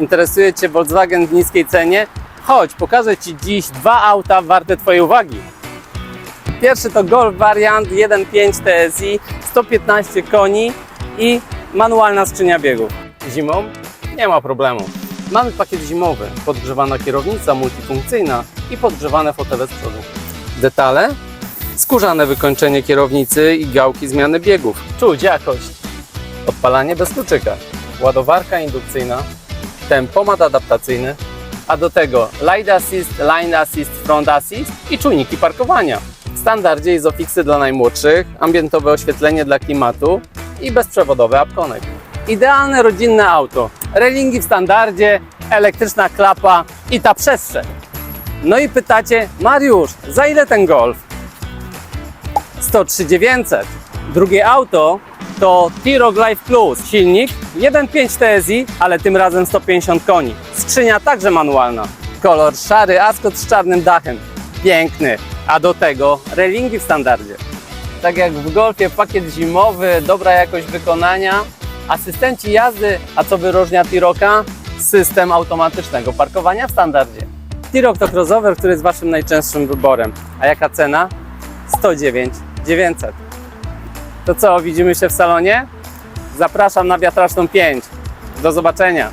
Interesuje Cię Volkswagen w niskiej cenie? Chodź, pokażę Ci dziś dwa auta warte Twojej uwagi. Pierwszy to Golf Variant 1.5 TSI, 115 koni i manualna skrzynia biegów. Zimą nie ma problemu. Mamy pakiet zimowy, podgrzewana kierownica multifunkcyjna i podgrzewane fotele z przodu. Detale? Skórzane wykończenie kierownicy i gałki zmiany biegów. Czuć jakość. Odpalanie bez kluczyka. Ładowarka indukcyjna. Tempomat adaptacyjny. A do tego Light Assist, Line Assist, Front Assist i czujniki parkowania. W standardzie izofixy dla najmłodszych, ambientowe oświetlenie dla klimatu i bezprzewodowy apkonek. Idealne rodzinne auto. Relingi w standardzie, elektryczna klapa i ta przestrzeń. No i pytacie, Mariusz, za ile ten Golf? 103 900. Drugie auto to T-Roc Life Plus. Silnik 1.5 TSI, ale tym razem 150 koni. Skrzynia także manualna. Kolor szary Ascot z czarnym dachem. Piękny. A do tego relingi w standardzie. Tak jak w Golfie pakiet zimowy, dobra jakość wykonania, asystenci jazdy, a co wyróżnia T-Roca? System automatycznego parkowania w standardzie. T-Roc to crossover, który jest Waszym najczęstszym wyborem. A jaka cena? 109 900. To co, widzimy się w salonie? Zapraszam na wiatraczną 5. Do zobaczenia.